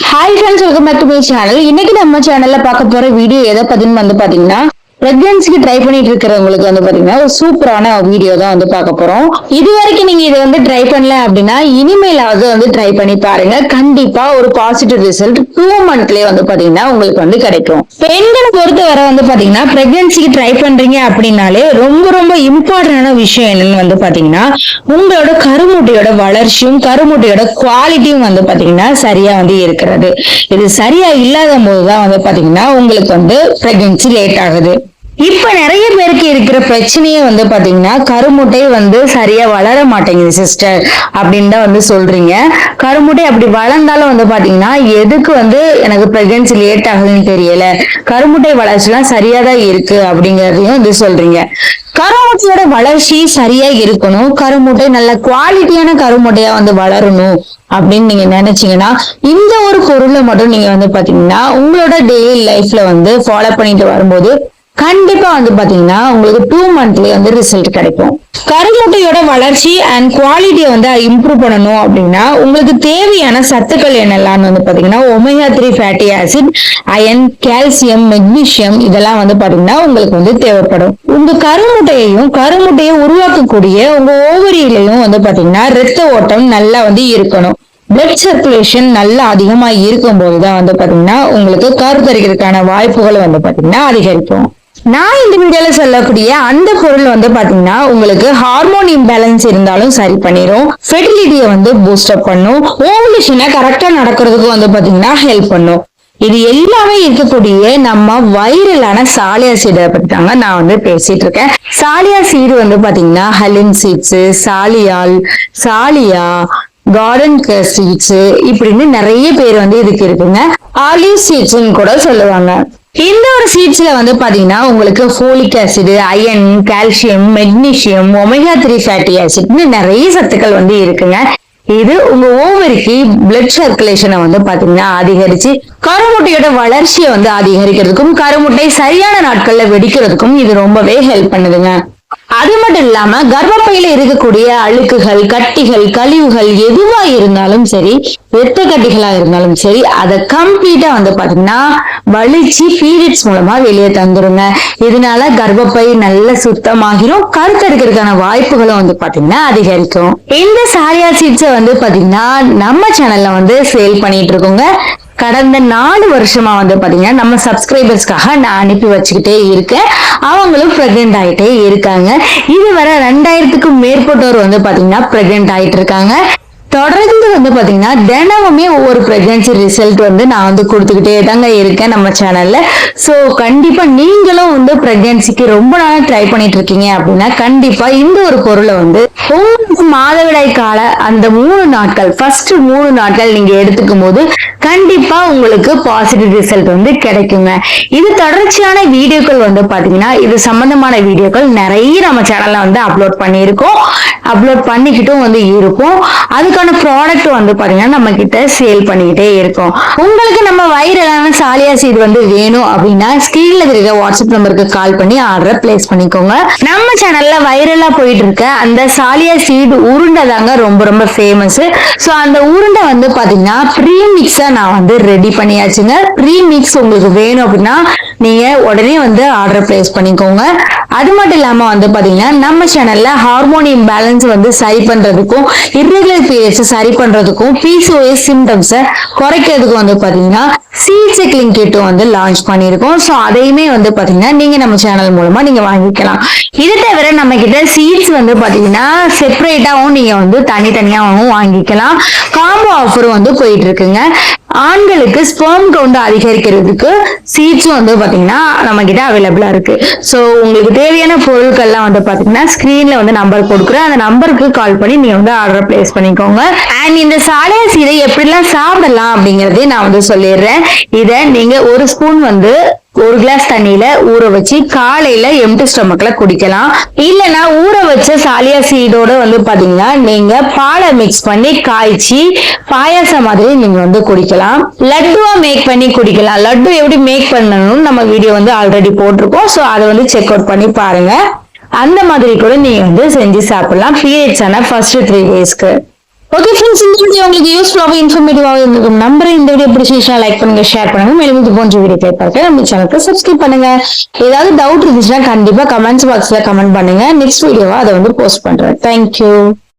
Hi friends welcome back to my channel இன்னைக்கு நம்ம சேனல்ல பார்க்க போற வீடியோ எதை பத்தின்னு வந்து பாத்தீங்கன்னா பிரெக்னன்சிக்கு ட்ரை பண்ணிட்டு இருக்கிறவங்களுக்கு வந்து பாத்தீங்கன்னா ஒரு சூப்பரான வீடியோ தான் வந்து பார்க்க போறோம். இது வரைக்கும் நீங்க இதை வந்து ட்ரை பண்ணல அப்படின்னா இனிமேலாவது வந்து ட்ரை பண்ணி பாருங்க. கண்டிப்பா ஒரு பாசிட்டிவ் ரிசல்ட் டூ மந்த்லயே வந்து பாத்தீங்கன்னா உங்களுக்கு வந்து கிடைக்கும். பெண்களை பொறுத்த வரை வந்து பாத்தீங்கன்னா பிரெக்னன்சிக்கு ட்ரை பண்றீங்க அப்படின்னாலே ரொம்ப ரொம்ப இம்பார்ட்டன்டான விஷயம் என்னன்னு வந்து பாத்தீங்கன்னா உங்களோட கருமுட்டையோட வளர்ச்சியும் கருமுட்டையோட குவாலிட்டியும் வந்து பாத்தீங்கன்னா சரியா வந்து இருக்கிறது. இது சரியா இல்லாத போதுதான் வந்து பாத்தீங்கன்னா உங்களுக்கு வந்து பிரெக்னன்சி லேட் ஆகுது. இப்ப நிறைய பேருக்கு இருக்கிற பிரச்சனையே வந்து பாத்தீங்கன்னா கருமுட்டை வந்து சரியா வளர மாட்டேங்குது சிஸ்டர் அப்படின்னு தான் வந்து சொல்றீங்க. கருமுட்டை அப்படி வளர்ந்தாலும் வந்து பாத்தீங்கன்னா எதுக்கு வந்து எனக்கு பிரெக்னன்சி லேட் ஆகுதுன்னு தெரியல. கருமுட்டை வளர்ச்சிலாம் சரியா தான் இருக்கு அப்படிங்கறதையும் வந்து சொல்றீங்க. கருமுட்டையோட வளர்ச்சி சரியா இருக்கணும். கருமுட்டை நல்ல குவாலிட்டியான கருமுட்டையா வந்து வளரணும் அப்படின்னு நீங்க நினைச்சீங்கன்னா இந்த ஒரு பொருளை மட்டும் நீங்க வந்து பாத்தீங்கன்னா உங்களோட டெய்லி லைஃப்ல வந்து ஃபாலோ பண்ணிட்டு வரும்போது கண்டிப்பா வந்து பாத்தீங்கன்னா உங்களுக்கு டூ மந்த்லயே வந்து ரிசல்ட் கிடைக்கும். கருமுட்டையோட வளர்ச்சி அண்ட் குவாலிட்டியை வந்து இம்ப்ரூவ் பண்ணணும் அப்படின்னா உங்களுக்கு தேவையான சத்துக்கள் என்னெல்லாம் வந்து பாத்தீங்கன்னா omega three fatty acid iron calcium magnesium இதெல்லாம் வந்து பாத்தீங்கன்னா உங்களுக்கு வந்து தேவைப்படும். உங்க கருமுட்டையையும் கருமுட்டையை உருவாக்கக்கூடிய உங்க ஓவரியிலையும் வந்து பாத்தீங்கன்னா ரத்த ஓட்டம் நல்லா வந்து இருக்கணும். பிளட் சர்க்குலேஷன் நல்லா அதிகமா இருக்கும்போது தான் வந்து பாத்தீங்கன்னா உங்களுக்கு கருத்தரிக்கிறதுக்கான வாய்ப்புகள் வந்து பாத்தீங்கன்னா அதிகரிக்கும். நான் இந்த வீடியோவில் சொல்லக்கூடிய அந்த பொருள் வந்து பாத்தீங்கன்னா உங்களுக்கு ஹார்மோன் இம்பேலன்ஸ் இருந்தாலும் சரி பண்ணிரும். ஃபெர்டிலிட்டியை வந்து பூஸ்டப் பண்ணும். ஓவலேஷனை கரெக்டா நடக்கிறதுக்கு வந்து பாத்தீங்கன்னா ஹெல்ப் பண்ணும். இது எல்லாமே இருக்கக்கூடிய நம்ம வைரலான சாலியா சீடை பத்தி தாங்க நான் வந்து பேசிட்டு இருக்கேன். சாலியா சீடு வந்து பாத்தீங்கன்னா ஹலின் சீட்ஸ் சாலியால் சாலியா கார்டன் சீட்ஸ் இப்படின்னு நிறைய பேர் வந்து இதுக்கு இருக்குங்க. ஆலிவ் சீட்ஸ்ன்னு கூட சொல்லுவாங்க. இந்த ஒரு சீட்ஸ்ல வந்து பாத்தீங்கன்னா உங்களுக்கு folic acid iron calcium magnesium omega three fatty ஆசிட்னு நிறைய சத்துக்கள் வந்து இருக்குங்க. இது உங்க ஓவரிக்கு பிளட் சர்க்குலேஷனை வந்து பாத்தீங்கன்னா அதிகரிச்சு கருமுட்டையோட வளர்ச்சியை வந்து அதிகரிக்கிறதுக்கும் கருமுட்டை சரியான நாட்கள்ல வெடிக்கிறதுக்கும் இது ரொம்பவே ஹெல்ப் பண்ணுதுங்க. அது மட்டும் இல்லாம கர்ப்பப்பையில இருக்கக்கூடிய அழுக்குகள் கட்டிகள் கழிவுகள் எதுவா இருந்தாலும் சரி வெத்த கட்டிகளா இருந்தாலும் சரி அதை கம்ப்ளீட்டா வந்து பாத்தீங்கன்னா வலிச்சு பீரியட்ஸ் மூலமா வெளியே தந்துருங்க. இதனால கர்ப்பப்பை நல்ல சுத்தமாகிரும். கருத்தெடுக்கிறதுக்கான வாய்ப்புகளும் வந்து பாத்தீங்கன்னா அதிகரிக்கும். இந்த சாரியா சீட்ஸை வந்து பாத்தீங்கன்னா நம்ம சேனல்ல வந்து சேல் பண்ணிட்டு இருக்கோங்க. கடந்த நாலு வருஷமா வந்து பாத்தீங்கன்னா நம்ம சப்ஸ்கிரைபர்ஸ்க்காக நான் அனுப்பி வச்சுக்கிட்டே இருக்கேன். அவங்களும் பிரெக்னென்ட் ஆயிட்டே இருக்காங்க. இதுவரை ரெண்டாயிரத்துக்கும் மேற்பட்டோர் வந்து பாத்தீங்கன்னா பிரெக்னென்ட் ஆயிட்டு இருக்காங்க தொடர்ந்து வந்து பாத்தீங்கன்னா தினமுமே ஒவ்வொரு பிரெக்னன்சி ரிசல்ட் வந்து நான் வந்து கொடுத்துக்கிட்டே தாங்க இருக்கேன் நம்ம சேனல்ல ஸோ கண்டிப்பா நீங்களும் வந்து பிரெக்னன்சிக்கு ரொம்ப நாளாக ட்ரை பண்ணிட்டு இருக்கீங்க அப்படின்னா கண்டிப்பா இந்த ஒரு பொருளை வந்து ஒவ்வொரு மாதவிடாய் கால அந்த மூணு நாட்கள் ஃபர்ஸ்ட் மூணு நாட்கள் நீங்க எடுத்துக்கும் போது கண்டிப்பா உங்களுக்கு பாசிட்டிவ் ரிசல்ட் வந்து கிடைக்குங்க. இது தொடர்ச்சியான வீடியோக்கள் வந்து பாத்தீங்கன்னா இது சம்பந்தமான வீடியோக்கள் நிறைய நம்ம சேனல்ல வந்து அப்லோட் பண்ணியிருக்கோம். அப்லோட் பண்ணிக்கிட்டும் வந்து இருக்கும். அதுக்கான ப்ராடக்ட் வந்து பாத்தீங்கன்னா நம்ம கிட்ட சேல் பண்ணிக்கிட்டே இருக்கும். உங்களுக்கு நம்ம வைரலான சாலியா சீட் வந்து வேணும் அப்படின்னா ஸ்கிரீன்ல இருக்கிற வாட்ஸ்அப் நம்பருக்கு கால் பண்ணி ஆர்டர் பிளேஸ் பண்ணிக்கோங்க. நம்ம சேனல்ல வைரலா போயிட்டு இருக்க அந்த சாலியா சீட் உருண்டை தாங்க ரொம்ப ரொம்ப ஃபேமஸ் ஸோ அந்த உருண்டை வந்து பாத்தீங்கன்னா ப்ரீமிக்ஸா நான் வந்து ரெடி பண்ணியாச்சுங்க. ப்ரீ மிக்ஸ் உங்களுக்கு வேணும் அப்படின்னா நீங்க உடனே வந்து ஆர்டர் பிளேஸ் பண்ணிக்கோங்க. அது மட்டும் இல்லாம வந்து பாத்தீங்கன்னா நம்ம சேனல்ல ஹார்மோனியம் பேலன்ஸ் வந்து சரி பண்றதுக்கும் irregular பீரியட்ஸ் சரி பண்றதுக்கும் பிசிஓஎஸ் சிம்டம்ஸை குறைக்கிறதுக்கும் வந்து பாத்தீங்கன்னா சி செக்லிங் கிட்டும் வந்து லான்ச் பண்ணியிருக்கோம். ஸோ அதையுமே வந்து பாத்தீங்கன்னா நீங்க நம்ம சேனல் மூலமா நீங்க வாங்கிக்கலாம். இது தவிர நம்ம கிட்ட சீட்ஸ் வந்து பாத்தீங்கன்னா செப்பரேட்டாவும் நீங்க வந்து தனித்தனியாகவும் வாங்கிக்கலாம். காம்போ ஆஃபரும் வந்து போயிட்டு இருக்குங்க. ஆண்களுக்கு ஸ்பெர்ம் கவுண்ட் அதிகரிக்கிறதுக்கு சீட்ஸும் வந்து பார்த்தீங்கன்னா நம்ம கிட்ட அவைலபிளா இருக்கு. ஸோ உங்களுக்கு தேவையான பொருட்கள்லாம் வந்து பார்த்தீங்கன்னா ஸ்க்ரீனில் வந்து நம்பர் கொடுக்குறேன். அந்த நம்பருக்கு கால் பண்ணி நீங்கள் வந்து ஆர்டர் பிளேஸ் பண்ணிக்கோங்க. அண்ட் இந்த சாலைய சீரை எப்படிலாம் சாப்பிடலாம் அப்படிங்கிறதே நான் வந்து சொல்லிடுறேன். இதை நீங்கள் ஒரு ஸ்பூன் வந்து ஒரு கிளாஸ் தண்ணியில ஊற வச்சு காலையில எம்டி ஸ்டொமக்ல குடிக்கலாம். இல்லைன்னா ஊற வச்ச சாலியா சீடோட வந்து பாத்தீங்கன்னா நீங்க பாலை மிக்ஸ் பண்ணி காய்ச்சி பாயாசம் மாதிரி நீங்க வந்து குடிக்கலாம். லட்டுவா மேக் பண்ணி குடிக்கலாம். லட்டு எப்படி மேக் பண்ணணும்னு நம்ம வீடியோ வந்து ஆல்ரெடி போட்டிருக்கோம். ஸோ அதை வந்து செக் அவுட் பண்ணி பாருங்க. அந்த மாதிரி கூட நீங்க வந்து செஞ்சு சாப்பிடலாம். பீரியட்ஸ் ஆன ஃபர்ஸ்ட் த்ரீ டேஸ்க்கு ஓகே ஃப்ரெண்ட்ஸ் இந்த வீடியோ உங்களுக்கு யூஸ்ஃபுல்லாகவும் இன்ஃபர்மேட்டிவாகவும் இருந்திருக்கும். நம்பர் இந்த வீடியோ பிடிச்சிருச்சா லைக் பண்ணுங்க ஷேர் பண்ணுங்க. மேலும் இது போன்ற வீடியோ பார்க்க நம்ம சேனலுக்கு சப்ஸ்கிரைப் பண்ணுங்க. ஏதாவது டவுட் இருந்துச்சுன்னா கண்டிப்பா கமெண்ட்ஸ் பாக்ஸ்ல கமெண்ட் பண்ணுங்க. நெக்ஸ்ட் வீடியோவா அதை வந்து போஸ்ட் பண்றேன். தேங்க்யூ